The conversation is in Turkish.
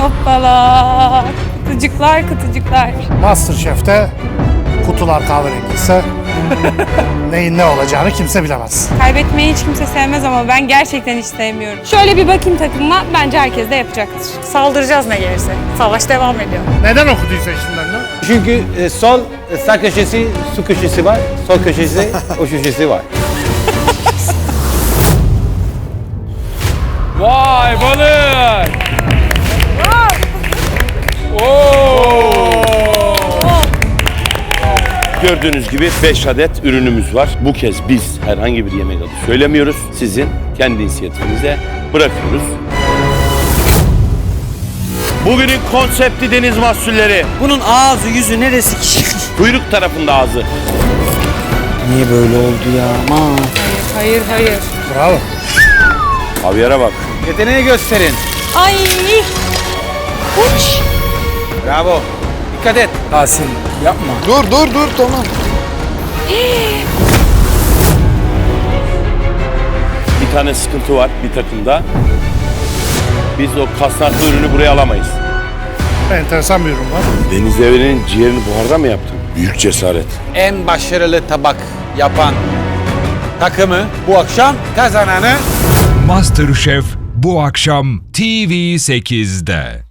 Hoppala. Kutucuklar kutucuklar. Masterchef'te kutular kahverengiyse neyin ne olacağını kimse bilemez. Kaybetmeyi hiç kimse sevmez ama ben gerçekten hiç sevmiyorum. Şöyle bir bakayım takımıma. Bence herkes de yapacaktır. Saldıracağız ne gelirse. Savaş devam ediyor. Neden o kutuyu seçtin benden? Çünkü e, sol e, sağ köşesi su köşesi var, sol köşesi o köşesi var. Vay balık. Gördüğünüz gibi 5 adet ürünümüz var. Bu kez biz herhangi bir yemek adı söylemiyoruz. Sizin kendi inisiyatifinize bırakıyoruz. Bugünün konsepti deniz mahsulleri. Bunun ağzı yüzü neresi ki? Kuyruk tarafında ağzı. Niye böyle oldu ya? Aman. Hayır hayır. Bravo. Havyara bak. Yeteneği gösterin. Ay. Uç. Bravo. Dikkat et. Tahsin yapma. Dur dur dur tamam. Bir tane sıkıntı var bir takımda. Biz o kasnaklı ürünü buraya alamayız. Enteresan bir ürün var. Deniz devrinin ciğerini buharda mı yaptın? Büyük cesaret. En başarılı tabak yapan takımı bu akşam kazananı MasterChef bu akşam TV8'de.